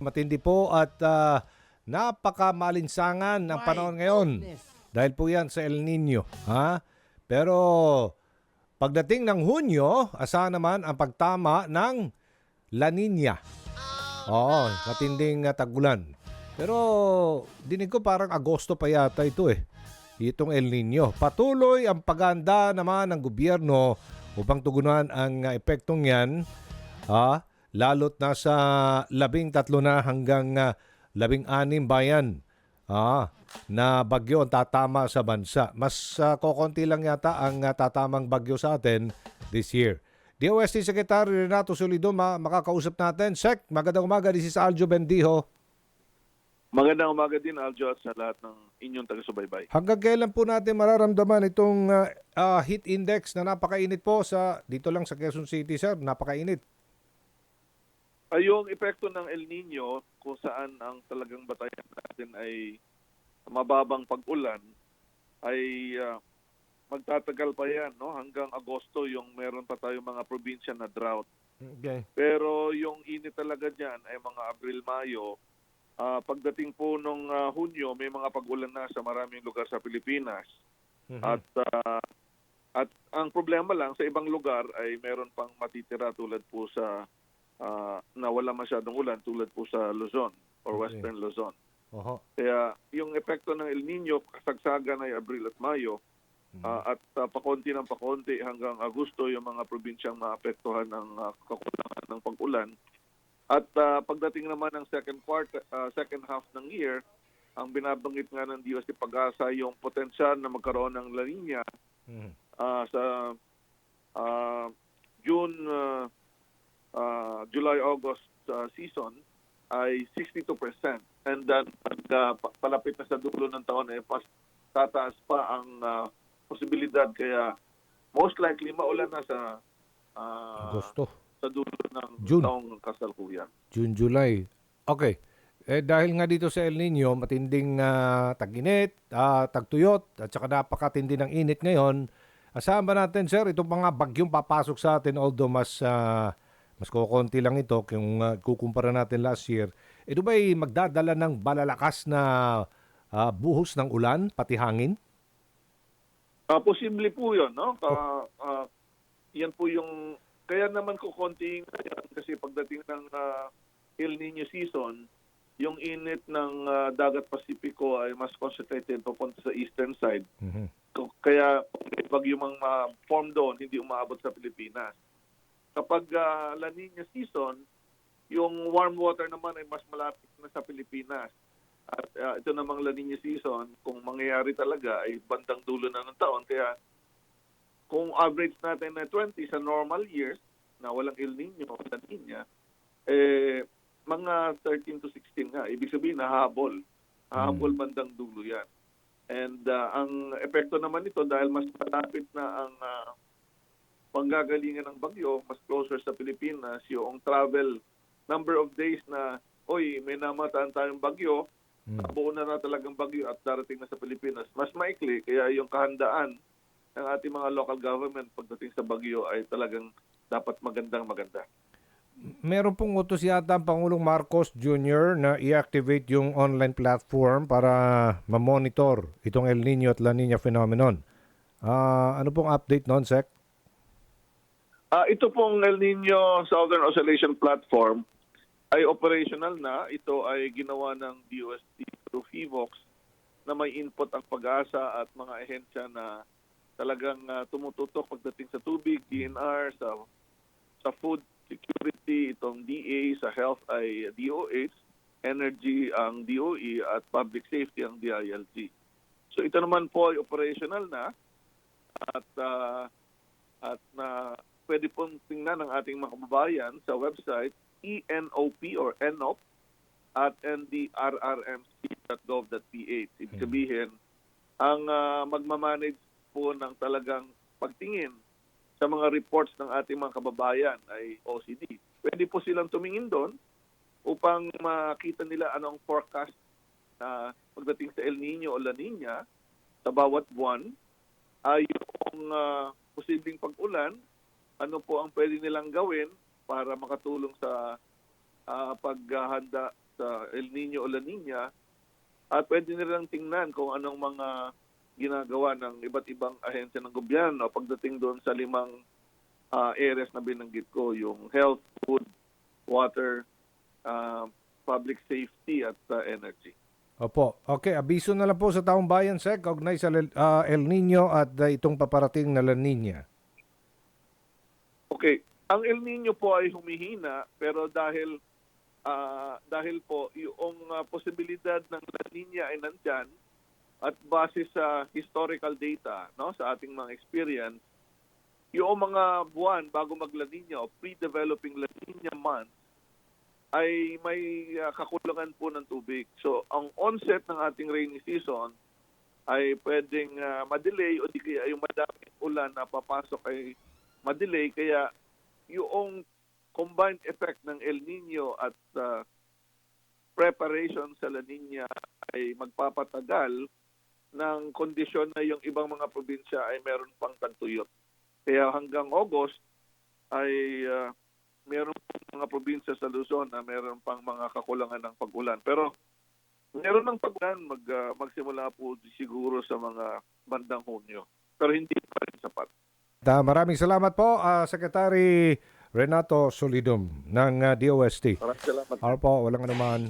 Matindi po at ah, napakamalinsangan ng panahon ngayon. Dahil po yan sa El Nino. Ha? Pero pagdating ng Hunyo, asahan naman ang pagtama ng La Nina. Oo, matinding uh, tagulan. Pero dinig ko parang Agosto pa yata ito eh. Itong El Nino. Patuloy ang paganda naman ng gobyerno upang tugunan ang uh, epektong yan. Ha? Lalo't nasa labing tatlo na hanggang uh, labing anim bayan ah, na bagyo ang tatama sa bansa. Mas uh, kokonti lang yata ang uh, tatamang bagyo sa atin this year. DOST Secretary Renato Solido, ma- makakausap natin. Sec, magandang umaga. This is Aljo Bendijo. Magandang umaga din, Aljo, at sa lahat ng inyong taga-subaybay. Hanggang kailan po natin mararamdaman itong uh, uh, heat index na napakainit po sa dito lang sa Quezon City, sir? Napakainit. Ay, yung epekto ng El Nino, kung saan ang talagang batayan natin ay mababang pag-ulan, ay ah, magtatagal pa yan no? hanggang Agosto yung meron pa tayong mga probinsya na drought. Okay. Pero yung init talaga dyan ay mga Abril-Mayo. Ah, pagdating po nung ah, Hunyo, may mga pag-ulan na sa maraming lugar sa Pilipinas. Mhm. At ah, at ang problema lang sa ibang lugar ay meron pang matitira tulad po sa ah, na wala masyadong ulan tulad po sa Luzon or Okay. Western Luzon. Oho. Kaya yung epekto ng El Nino kasagsagan ay Abril at Mayo Mhm. ah, at ah, pakonti ng pakonti hanggang Agosto yung mga probinsyang maapektuhan ng ah, kakulangan ng pag-ulan. At ah, pagdating naman ng second quarter ah, second half ng year, ang binabanggit nga ng DOST Pag-asa yung potensyal na magkaroon ng La Nina Mhm. ah, sa ah, June, ah, ah, July, August ah, season ay 62%. And then pag pa- palapit na sa dulo ng taon ay pas tataas pa ang ah, posibilidad kaya most likely maulan na sa ah, Agosto. sa dulo ng June. taong kasalukuyan. June, July. Okay. Eh dahil nga dito sa El Nino, matinding ah, tag-init, ah, tagtuyot, at saka napakatindi ng init ngayon, asahan ba natin, sir, itong mga bagyong papasok sa atin, although mas, ah, mas kukunti lang ito kung uh, kukumpara natin last year, ito ba'y magdadala ng balalakas na ah, buhos ng ulan, pati hangin? Ah, posible po 'yon, no? Ah, ah, yan po yung kaya naman ko konti ngayon kasi pagdating ng ah, El Nino season, yung init ng ah, dagat Pasipiko ay mas concentrated papunta sa eastern side. Mhm. K- Kaya may bagyo mang ma-form doon, hindi umaabot sa Pilipinas. Kapag ah, La Nina season, yung warm water naman ay mas malapit na sa Pilipinas. At ah, ito namang La Nina season, kung mangyayari talaga ay bandang dulo na ng taon. Kaya kung average natin na 20 sa normal years, na walang El Nino, La Nina, eh, mga 13 to 16 nga. Ibig sabihin, nahabol. Nahabol bandang dulo yan. And ah, ang epekto naman nito dahil mas malapit na ang ah, panggagalingan ng bagyo, mas closer sa Pilipinas, yung travel number of days na, oy, may namataan tayong bagyo, Mm. nabuo na na talagang bagyo at darating na sa Pilipinas, mas maikli. Kaya yung kahandaan ng ating mga local government pagdating sa bagyo ay talagang dapat magandang maganda. Meron pong utos yata ang Pangulong Marcos Jr. na i-activate yung online platform para ma-monitor itong El Nino at La Nina phenomenon. Ah, ano pong update noon, Sec? Ah, ito pong El Nino Southern Oscillation Platform ay operational na. Ito ay ginawa ng DOST through FIVOX na may input ang pag-asa at mga ahensya na talagang ah, tumututok pagdating sa tubig, DNR, sa sa food security, itong DA, sa health ay DOH, energy ang DOE at public safety ang DILG. So ito naman po ay operational na at ah, at na pwede pong tingnan ng ating mga kababayan sa website ENOP or ENOP at ndrrmc.gov.ph. Ibig Hmm. sabihin, ang ah, magmamanage po ng talagang pagtingin sa mga reports ng ating mga kababayan ay OCD. Pwede po silang tumingin doon upang makita nila anong forecast na pagdating sa El Nino o La Nina sa bawat buwan ay yung ah, posibleng pag-ulan, ano po ang pwede nilang gawin para makatulong sa ah, paghahanda sa El Nino o La Nina at pwede nilang tingnan kung anong mga ginagawa ng iba't ibang ahensya ng gobyerno pagdating doon sa limang ah, areas na binanggit ko, yung health, food, water, ah, public safety at ah, energy. Opo. Okay, abiso na lang po sa taong bayan, Sec, kaugnay sa ah, El Nino at ah, itong paparating na La Nina. Okay, ang El Nino po ay humihina pero dahil ah, dahil po yung ah, posibilidad ng La Nina ay nandyan at base sa historical data no sa ating mga experience yung mga buwan bago mag La Nina o pre-developing La Nina months ay may ah, kakulangan po ng tubig. So ang onset ng ating rainy season ay pwedeng ah, ma-delay o di kaya yung madaming ulan na papasok ay ma-delay kaya yung combined effect ng El Nino at uh, preparation sa La Nina ay magpapatagal ng kondisyon na yung ibang mga probinsya ay meron pang tagtuyot. Kaya hanggang August ay uh, meron mga probinsya sa Luzon na meron pang mga kakulangan ng pag-ulan. Pero meron ng pag-ulan mag, uh, magsimula po siguro sa mga bandang Hunyo. Pero hindi pa rin sapat. Ta, maraming salamat po, ah, Secretary Renato Solidum ng ah, DOST. Maraming salamat. Ano po, walang anuman.